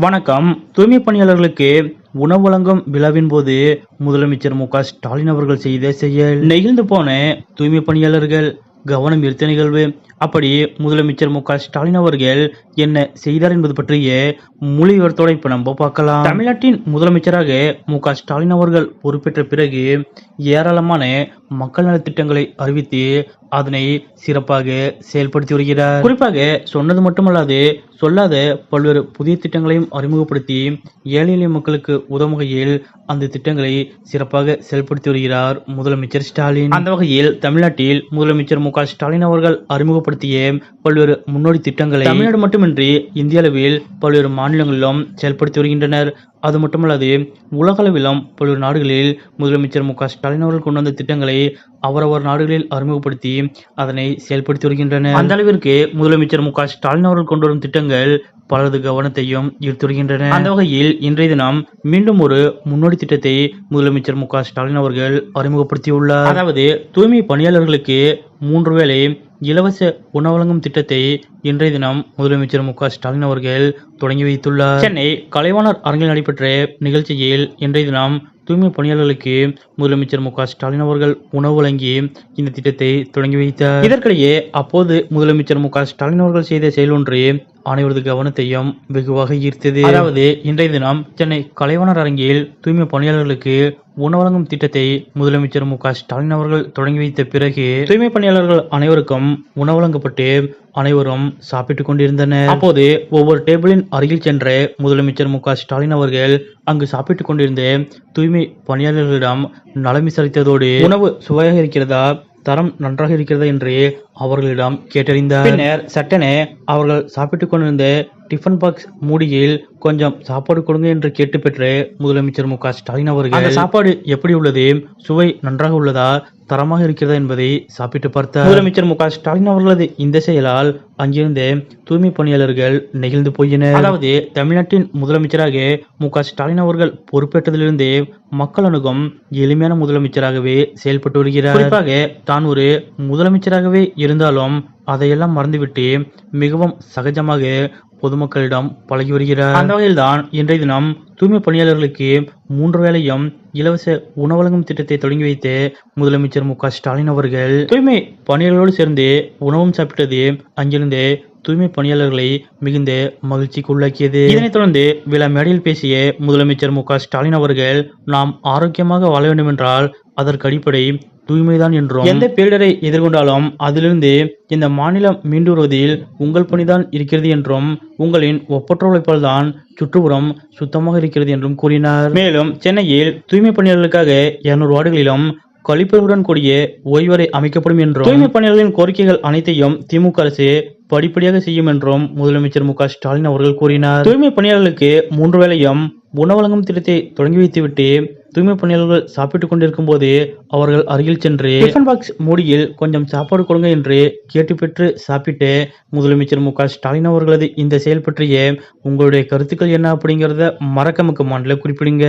வணக்கம். தூய்மை பணியாளர்களுக்கு உணவு வழங்கும் விழாவின் போது முதலமைச்சர் மு ஸ்டாலின் அவர்கள் செய்த செயல். நெகிழ்ந்து போன தூய்மை பணியாளர்கள் கவனம் ஈர்த்த நிகழ்வு. அப்படி முதலமைச்சர் மு ஸ்டாலின் அவர்கள் என்ன செய்தார் என்பது பற்றிய முழு விவரத்தோட இப்ப நம்ம பார்க்கலாம். தமிழ்நாட்டின் முதலமைச்சராக மு க ஸ்டாலின் அவர்கள் பொறுப்பேற்ற பிறகு ஏராளமான மக்கள் நலத்திட்டங்களை அறிவித்து அதனை சிறப்பாக செயல்படுத்தி வருகிறார். குறிப்பாக சொன்னது மட்டுமல்லாது சொல்லாத பல்வேறு புதிய திட்டங்களையும் அறிமுகப்படுத்தி ஏழை எளிய மக்களுக்கு உதவும் வகையில் அந்த திட்டங்களை சிறப்பாக செயல்படுத்தி வருகிறார் முதலமைச்சர் ஸ்டாலின். அந்த வகையில் தமிழ்நாட்டில் முதலமைச்சர் மு க ஸ்டாலின் அவர்கள் அறிமுகப்படுத்திய பல்வேறு முன்னோடி திட்டங்களை தமிழ்நாடு மட்டுமின்றி இந்திய அளவில் பல்வேறு மாநிலங்களிலும் செயல்படுத்தி வருகின்றனர். அது மட்டுமல்லாது உலகளவிலும் பல்வேறு நாடுகளில் முதலமைச்சர் மு க ஸ்டாலின் அவர்கள் கொண்டு வந்த திட்டங்களை அவரவர் நாடுகளில் அறிமுகப்படுத்தி அதனை செயல்படுத்தி வருகின்றனர். அந்த அளவிற்கு முதலமைச்சர் மு க ஸ்டாலின் அவர்கள் கொண்டு வரும் திட்டங்கள் பலரது கவனத்தையும் ஈர்த்து வருகின்றன. அந்த வகையில் இன்றைய தினம் மீண்டும் ஒரு முன்னோடி திட்டத்தை முதலமைச்சர் மு க ஸ்டாலின் அவர்கள் அறிமுகப்படுத்தியுள்ளார். அதாவது தூய்மை பணியாளர்களுக்கு மூன்று வேளை இலவச உணவழங்கும் திட்டத்தை இன்றைய தினம் முதலமைச்சர் மு க ஸ்டாலின் அவர்கள் தொடங்கி வைத்துள்ளார். சென்னை கலைவாணர் அரங்கில் நடைபெற்ற நிகழ்ச்சியில் இன்றைய தினம் தூய்மை பணியாளர்களுக்கு முதலமைச்சர் மு க ஸ்டாலின் அவர்கள் உணவு வழங்கி இந்த திட்டத்தை தொடங்கி வைத்தார். இதற்கிடையே அப்போது முதலமைச்சர் மு க ஸ்டாலின் அவர்கள் செய்த செயல் ஒன்று அனைவரது கவனத்தையும் வெகுவாக ஈர்த்தது. அதாவது இன்றைய தினம் சென்னை கலைவாணர் அரங்கில் தூய்மை பணியாளர்களுக்கு உணவழங்கும் திட்டத்தை முதலமைச்சர் மு க ஸ்டாலின் அவர்கள் தொடங்கி வைத்த பிறகு தூய்மை பணியாளர்கள் அனைவருக்கும் உணவு வழங்கப்பட்டு அனைவரும் சாப்பிட்டுக் கொண்டிருந்தனர். அப்போது ஒவ்வொரு டேபிளின் அருகில் சென்ற முதலமைச்சர் மு ஸ்டாலின் அவர்கள் அங்கு சாப்பிட்டுக் கொண்டிருந்த தூய்மை பணியாளர்களிடம் நலம் விசாரித்ததோடு உணவு சுவையாக இருக்கிறதா? தரம் நன்றாக இருக்கிறதா? என்று அவர்களிடம் கேட்டறிந்தார். பின்னர் சட்டென அவர்கள் சாப்பிட்டுக் கொண்டிருந்த டிஃபன் பாக்ஸ் மூடியில் கொஞ்சம் சாப்பாடு கொடுங்க என்று கேட்டு பெற்ற முதலமைச்சர் மு ஸ்டாலின் அவர்கள் சாப்பாடு எப்படி உள்ளது? சுவை நன்றாக உள்ளதா? தரமாக இருக்கிறதா என்பதை சாப்பிட்டு பார்த்தார். முதலமைச்சர் மு ஸ்டாலின் அவர்களது இந்த செயலால் அங்கிருந்த தூய்மை பணியாளர்கள் நெகிழ்ந்து போயினர். அதாவது தமிழ்நாட்டின் முதலமைச்சராக மு ஸ்டாலின் அவர்கள் பொறுப்பேற்றதிலிருந்தே மக்கள் அணுகும் எளிமையான முதலமைச்சராகவே செயல்பட்டு வருகிறார். குறிப்பாக தான் ஒரு முதலமைச்சராகவே இருந்தாலும் அதையெல்லாம் மறந்துவிட்டு மிகவும் சகஜமாக பொதுமக்களிடம் பழகி வருகிறார். அந்த வகையில்தான் இன்றைய தினம் தூய்மை பணியாளர்களுக்கு மூன்று வேளையும் இலவச உணவு வழங்கும் திட்டத்தை தொடங்கி வைத்து முதலமைச்சர் மு க ஸ்டாலின் அவர்கள் தூய்மை பணியாளர்களோடு சேர்ந்து உணவும் சாப்பிட்டது அங்கிருந்து தூய்மை பணியாளர்களை மிகுந்த மகிழ்ச்சிக்கு உள்ளாக்கியது. இதனைத் தொடர்ந்து விழா மேடையில் பேசிய முதலமைச்சர் மு க ஸ்டாலின் அவர்கள் நாம் ஆரோக்கியமாக வாழ வேண்டும் என்றால் அதற்கு அடிப்படை தூய்மைதான் என்றும் எந்த பேரிடரை எதிர்கொண்டாலும் அதிலிருந்து இந்த மாநிலம் மீண்டு வருவதில் உங்கள் பணிதான் இருக்கிறது என்றும் உங்களின் ஒப்பற்ற உழைப்பால் தான் சுற்றுப்புறம் சுத்தமாக இருக்கிறது என்றும் கூறினார். மேலும் சென்னையில் தூய்மை பணியாளர்களுக்காக இருநூறு வார்டுகளிலும் கழிப்பறையுடன் கூடிய ஓய்வறை அமைக்கப்படும் என்றும் தூய்மை பணியாளர்களின் கோரிக்கைகள் அனைத்தையும் திமுக அரசு படிப்படியாக செய்யும் என்றும் முதலமைச்சர் மு ஸ்டாலின் அவர்கள் கூறினார். தூய்மை பணியாளர்களுக்கு மூன்று வேளையும் உணவு வழங்கும் திட்டத்தை தொடங்கி வைத்துவிட்டு தூய்மை பணியாளர்கள் சாப்பிட்டுக் கொண்டிருக்கும் போது அவர்கள் அருகில் சென்று டிஃபன் பாக்ஸ் மூடியில் கொஞ்சம் சாப்பாடு கொடுங்க என்று கேட்டு பெற்று சாப்பிட்டு முதலமைச்சர் மு க ஸ்டாலின் அவர்களது இந்த செயல் பற்றிய உங்களுடைய கருத்துக்கள் என்ன அப்படிங்கறத மறக்காம கமாண்ட்ல குறிப்பிடுங்க.